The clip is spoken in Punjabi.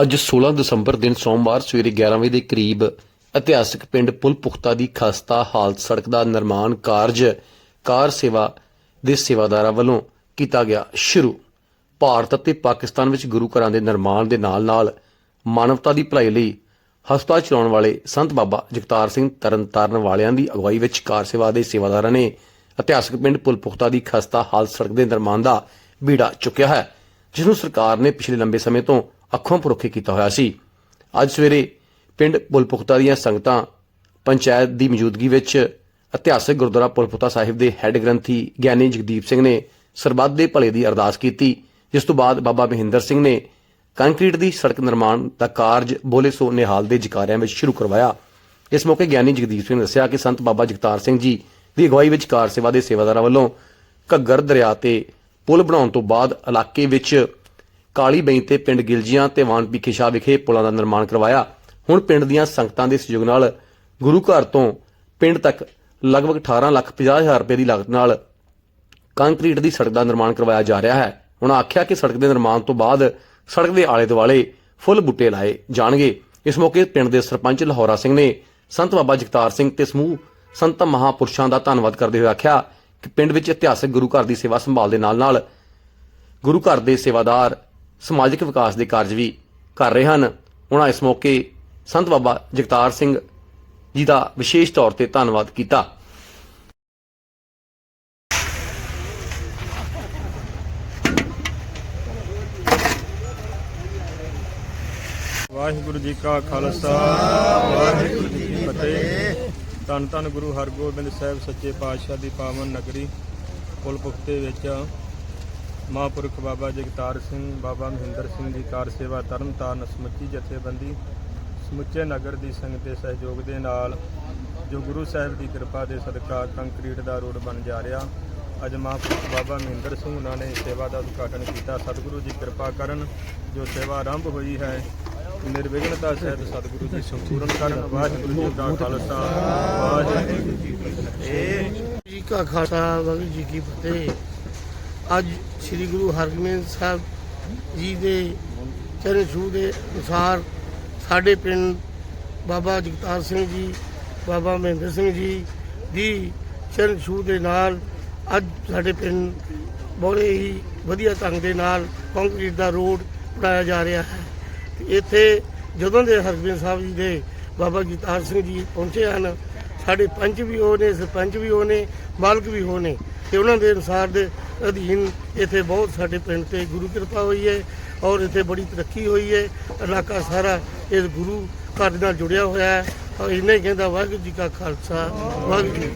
ਅੱਜ 16 ਦਸੰਬਰ ਦਿਨ ਸੋਮਵਾਰ ਸਵੇਰੇ 11 ਵਜੇ ਦੇ ਕਰੀਬ ਇਤਿਹਾਸਕ ਪਿੰਡ ਪੁਲ ਪੁਖਤਾ ਦੀ ਖਸਤਾ ਹਾਲਤ ਸੜਕ ਦਾ ਨਿਰਮਾਣ ਕਾਰਜ ਕਾਰ ਸੇਵਾ ਦੇ ਸੇਵਾਦਾਰਾਂ ਵੱਲੋਂ ਕੀਤਾ ਗਿਆ ਸ਼ੁਰੂ। ਭਾਰਤ ਅਤੇ ਪਾਕਿਸਤਾਨ ਵਿੱਚ ਗੁਰੂ ਘਰਾਂ ਦੇ ਨਿਰਮਾਣ ਦੇ ਨਾਲ-ਨਾਲ ਮਾਨਵਤਾ ਦੀ ਭਲਾਈ ਲਈ ਹਸਪਤਾਲ ਚਲਾਉਣ ਵਾਲੇ ਸੰਤ ਬਾਬਾ ਜਗਤਾਰ ਸਿੰਘ ਤਰਨਤਾਰਨ ਵਾਲਿਆਂ ਦੀ ਅਗਵਾਈ ਵਿੱਚ ਕਾਰ ਸੇਵਾ ਦੇ ਸੇਵਾਦਾਰਾਂ ਨੇ ਇਤਿਹਾਸਕ ਪਿੰਡ ਪੁਲ ਪੁਖਤਾ ਦੀ ਖਸਤਾ ਹਾਲਤ ਸੜਕ ਦੇ ਨਿਰਮਾਣ ਦਾ ਬੀੜਾ ਚੁੱਕਿਆ ਹੈ, ਜਿਸ ਨੂੰ ਸਰਕਾਰ ਨੇ ਪਿਛਲੇ ਲੰਬੇ ਸਮੇਂ ਤੋਂ ਅੱਖੋਂ ਪਰੋਖੇ ਕੀਤਾ ਹੋਇਆ ਸੀ। ਅੱਜ ਸਵੇਰੇ ਪਿੰਡ ਪੁਲਪੁਖਤਾ ਦੀਆਂ ਸੰਗਤਾਂ ਪੰਚਾਇਤ ਦੀ ਮੌਜੂਦਗੀ ਵਿੱਚ ਇਤਿਹਾਸਕ ਗੁਰਦੁਆਰਾ ਪੁਲਪੁਖਤਾ ਸਾਹਿਬ ਦੇ ਹੈੱਡ ਗ੍ਰੰਥੀ ਗਿਆਨੀ ਜਗਦੀਪ ਸਿੰਘ ਨੇ ਸਰਬੱਤ ਦੇ ਭਲੇ ਦੀ ਅਰਦਾਸ ਕੀਤੀ, ਜਿਸ ਤੋਂ ਬਾਅਦ ਬਾਬਾ ਮਹਿੰਦਰ ਸਿੰਘ ਨੇ ਕੰਕਰੀਟ ਦੀ ਸੜਕ ਨਿਰਮਾਣ ਦਾ ਕਾਰਜ ਬੋਲੇ ਸੋ ਨਿਹਾਲ ਦੇ ਜਕਾਰਿਆਂ ਵਿੱਚ ਸ਼ੁਰੂ ਕਰਵਾਇਆ। ਇਸ ਮੌਕੇ ਗਿਆਨੀ ਜਗਦੀਪ ਸਿੰਘ ਨੇ ਦੱਸਿਆ ਕਿ ਸੰਤ ਬਾਬਾ ਜਗਤਾਰ ਸਿੰਘ ਜੀ ਦੀ ਅਗਵਾਈ ਵਿੱਚ ਕਾਰ ਸੇਵਾ ਦੇ ਸੇਵਾਦਾਰਾਂ ਵੱਲੋਂ ਘੱਗਰ ਦਰਿਆ ਤੇ ਪੁਲ ਬਣਾਉਣ ਤੋਂ ਬਾਅਦ ਇਲਾਕੇ ਵਿੱਚ ਕਾਲੀ ਬਈ ਤੇ ਪਿੰਡ ਗਿਲਜੀਆਂ ਤੇ ਵਾਨ ਪੀਖੇ ਵਿਖੇ ਪੁਲਾਂ ਦਾ ਨਿਰਮਾਣ ਕਰਵਾਇਆ। ਹੁਣ ਪਿੰਡ ਦੀਆਂ ਸੰਗਤਾਂ ਦੇ ਸਹਿਯੋਗ ਨਾਲ ਗੁਰੂ ਘਰ ਤੋਂ ਪਿੰਡ ਤੱਕ ਲਗਭਗ 18 ਲੱਖ 50 ਹਜ਼ਾਰ ਰੁਪਏ ਦੀ ਲਾਗਤ ਨਾਲ ਕੰਕਰੀਟ ਦੀ ਸੜਕ ਦਾ ਨਿਰਮਾਣ ਕਰਵਾਇਆ ਜਾ ਰਿਹਾ ਹੈ। ਉਹਨਾਂ ਆਖਿਆ ਕਿ ਸੜਕ ਦੇ ਨਿਰਮਾਣ ਤੋਂ ਬਾਅਦ ਸੜਕ ਦੇ ਆਲੇ ਦੁਆਲੇ ਫੁੱਲ ਬੂਟੇ ਲਾਏ ਜਾਣਗੇ। ਇਸ ਮੌਕੇ ਪਿੰਡ ਦੇ ਸਰਪੰਚ ਲਾਹੌਰਾ ਸਿੰਘ ਨੇ ਸੰਤ ਬਾਬਾ ਜਗਤਾਰ ਸਿੰਘ ਤੇ ਸਮੂਹ ਸੰਤ ਮਹਾਪੁਰਸ਼ਾਂ ਦਾ ਧੰਨਵਾਦ ਕਰਦੇ ਹੋਏ ਆਖਿਆ ਕਿ ਪਿੰਡ ਵਿੱਚ ਇਤਿਹਾਸਕ ਗੁਰੂ ਘਰ ਦੀ ਸੇਵਾ ਸੰਭਾਲ ਦੇ ਨਾਲ-ਨਾਲ ਗੁਰੂ ਘਰ ਦੇ ਸੇਵਾਦਾਰ ਸਮਾਜਿਕ ਵਿਕਾਸ ਦੇ ਕਾਰਜ ਵੀ ਕਰ ਰਹੇ ਹਨ। ਉਹਨਾਂ ਇਸ ਮੌਕੇ ਸੰਤ ਬਾਬਾ ਜਗਤਾਰ ਸਿੰਘ ਜੀ ਦਾ ਵਿਸ਼ੇਸ਼ ਤੌਰ ਤੇ ਧੰਨਵਾਦ ਕੀਤਾ। ਵਾਹਿਗੁਰੂ ਜੀ ਕਾ ਖਾਲਸਾ, ਵਾਹਿਗੁਰੂ ਜੀ ਕੀ ਫਤਿਹ। ਧੰਨ ਧੰਨ ਗੁਰੂ ਹਰਗੋਬਿੰਦ ਸਾਹਿਬ ਸੱਚੇ ਪਾਤਸ਼ਾਹ ਦੀ ਪਾਵਨ ਨਗਰੀ ਪੁਲ ਪੁਖਤੇ ਵਿੱਚ ਮਹਾਂਪੁਰਖ ਬਾਬਾ ਜਗਤਾਰ ਸਿੰਘ, ਬਾਬਾ ਮਹਿੰਦਰ ਸਿੰਘ ਦੀ ਕਾਰ ਸੇਵਾ ਤਰਨਤਾਰਨ ਸਮੁੱਚੀ ਜਥੇਬੰਦੀ ਸਮੁੱਚੇ ਨਗਰ ਦੀ ਸੰਗਤ ਦੇ ਸਹਿਯੋਗ ਦੇ ਨਾਲ ਜੋ ਗੁਰੂ ਸਾਹਿਬ ਦੀ ਕਿਰਪਾ ਦੇ ਸਦਕਾ ਕੰਕਰੀਟ ਦਾ ਰੋਡ ਬਣ ਜਾ ਰਿਹਾ, ਅੱਜ ਮਹਾਂਪੁਰਖ ਬਾਬਾ ਮਹਿੰਦਰ ਸਿੰਘ ਉਹਨਾਂ ਨੇ ਸੇਵਾ ਦਾ ਉਦਘਾਟਨ ਕੀਤਾ। ਸਤਿਗੁਰੂ ਜੀ ਕਿਰਪਾ ਕਰਨ, ਜੋ ਸੇਵਾ ਆਰੰਭ ਹੋਈ ਹੈ, ਨਿਰਵਿਘਨਤਾ ਸਹਿਤ ਸਤਿਗੁਰੂ ਜੀ ਸੰਪੂਰਨ ਕਰਨ। ਵਾਹਿਗੁਰੂ ਜੀ ਦਾ ਖਾਲਸਾ, ਵਾਹਿਗੁਰੂ ਜੀ ਕੀ ਫਤਿਹ। ਜੀ ਕਾ ਖਾਲਸਾ, ਵਾਹਿਗੁਰੂ ਜੀ ਕੀ ਫਤਿਹ। ਅੱਜ ਸ੍ਰੀ ਗੁਰੂ ਹਰਗੋਬਿੰਦ ਸਾਹਿਬ ਜੀ ਦੇ ਚਰਨ ਛੂਹ ਦੇ ਅਨੁਸਾਰ ਸਾਡੇ ਪਿੰਡ ਬਾਬਾ ਜਗਤਾਰ ਸਿੰਘ ਜੀ, ਬਾਬਾ ਮਹਿੰਦਰ ਸਿੰਘ ਜੀ ਦੀ ਚਰਨ ਛੂਹ ਦੇ ਨਾਲ ਅੱਜ ਸਾਡੇ ਪਿੰਡ ਬੜੇ ਹੀ ਵਧੀਆ ਢੰਗ ਦੇ ਨਾਲ ਕੰਕਰੀਟ ਦਾ ਰੋਡ ਬਣਾਇਆ ਜਾ ਰਿਹਾ ਹੈ। ਇੱਥੇ ਜਦੋਂ ਦੇ ਹਰਗੋਬਿੰਦ ਸਾਹਿਬ ਜੀ ਦੇ ਬਾਬਾ ਜਗਤਾਰ ਸਿੰਘ ਜੀ ਪਹੁੰਚੇ ਹਨ, ਸਾਡੇ ਪੰਚ ਵੀ ਉਹ ਨੇ, ਸਰਪੰਚ ਵੀ ਉਹ ਨੇ, ਮਾਲਕ ਵੀ ਉਹ ਨੇ, ਤੇ ਉਹਨਾਂ ਦੇ ਅਨੁਸਾਰ ਦੇ ਅਧੀਨ ਇੱਥੇ ਬਹੁਤ ਸਾਡੇ ਪਿੰਡ ਤੇ ਗੁਰੂ ਕਿਰਪਾ ਹੋਈ ਹੈ ਔਰ ਇੱਥੇ ਬੜੀ ਤਰੱਕੀ ਹੋਈ ਹੈ। ਇਲਾਕਾ ਸਾਰਾ ਇਸ ਗੁਰੂ ਘਰ ਦੇ ਨਾਲ ਜੁੜਿਆ ਹੋਇਆ ਹੈ। ਔਰ ਇਹਨੇ ਕਹਿੰਦਾ, ਵਾਹਿਗੁਰੂ ਜੀ ਕਾ ਖਾਲਸਾ, ਵਾਹਿਗੁਰੂ ਜੀ